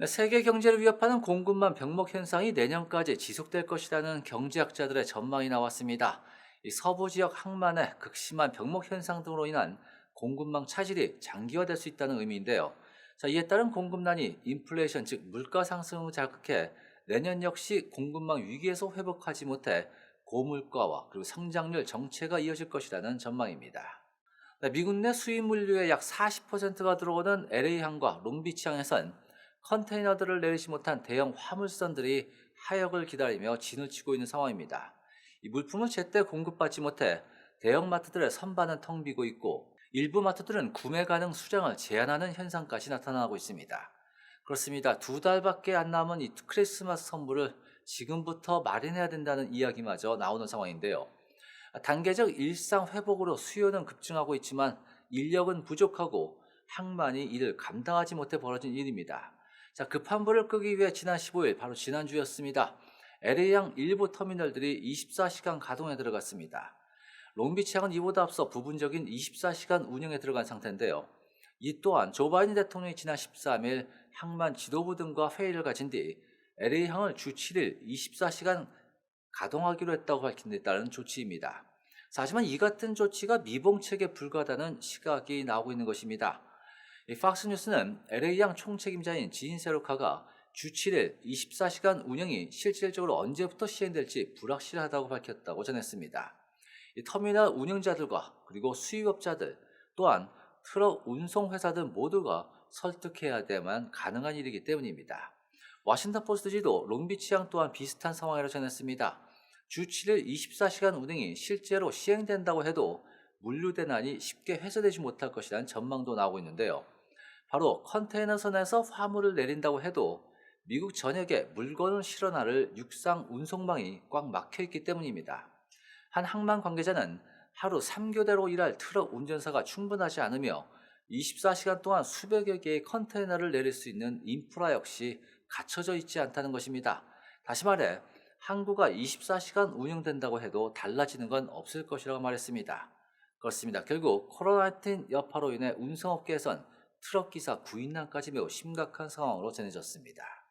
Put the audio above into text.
네, 세계 경제를 위협하는 공급망 병목 현상이 내년까지 지속될 것이라는 경제학자들의 전망이 나왔습니다. 이 서부 지역 항만의 극심한 병목 현상 등으로 인한 공급망 차질이 장기화될 수 있다는 의미인데요. 자, 이에 따른 공급난이 인플레이션 즉 물가 상승을 자극해 내년 역시 공급망 위기에서 회복하지 못해 고물가와 그리고 성장률 정체가 이어질 것이라는 전망입니다. 네, 미국 내 수입 물류의 약 40%가 들어오는 LA항과 롱비치항에선 컨테이너들을 내리지 못한 대형 화물선들이 하역을 기다리며 진을 치고 있는 상황입니다. 이 물품을 제때 공급받지 못해 대형 마트들의 선반은 텅 비고 있고 일부 마트들은 구매 가능 수량을 제한하는 현상까지 나타나고 있습니다. 그렇습니다. 두 달밖에 안 남은 이 크리스마스 선물을 지금부터 마련해야 된다는 이야기마저 나오는 상황인데요. 단계적 일상 회복으로 수요는 급증하고 있지만 인력은 부족하고 항만이 이를 감당하지 못해 벌어진 일입니다. 자, 급한 불을 끄기 위해 지난 15일 바로 지난주였습니다. LA항 일부 터미널들이 24시간 가동에 들어갔습니다. 롱비치항은 이보다 앞서 부분적인 24시간 운영에 들어간 상태인데요. 이 또한 조 바이든 대통령이 지난 13일 항만 지도부 등과 회의를 가진 뒤 LA항을 주 7일 24시간 가동하기로 했다고 밝힌 데 따른 조치입니다. 자, 하지만 이 같은 조치가 미봉책에 불과하다는 시각이 나오고 있는 것입니다. 이 팍스뉴스는 LA양 총책임자인 지인 세로카가 주 7일 24시간 운영이 실질적으로 언제부터 시행될지 불확실하다고 밝혔다고 전했습니다. 이 터미널 운영자들과 그리고 수입업자들 또한 트럭 운송회사들 모두가 설득해야 돼만 가능한 일이기 때문입니다. 워싱턴 포스트지도 롱비치항 또한 비슷한 상황이라고 전했습니다. 주 7일 24시간 운행이 실제로 시행된다고 해도 물류 대난이 쉽게 해소되지 못할 것이라는 전망도 나오고 있는데요. 바로 컨테이너선에서 화물을 내린다고 해도 미국 전역에 물건을 실어 나를 육상 운송망이 꽉 막혀 있기 때문입니다. 한 항만 관계자는 하루 3교대로 일할 트럭 운전사가 충분하지 않으며 24시간 동안 수백여 개의 컨테이너를 내릴 수 있는 인프라 역시 갖춰져 있지 않다는 것입니다. 다시 말해 항구가 24시간 운영된다고 해도 달라지는 건 없을 것이라고 말했습니다. 그렇습니다. 결국 코로나19 여파로 인해 운송업계에선 트럭 기사 구인난까지 매우 심각한 상황으로 전해졌습니다.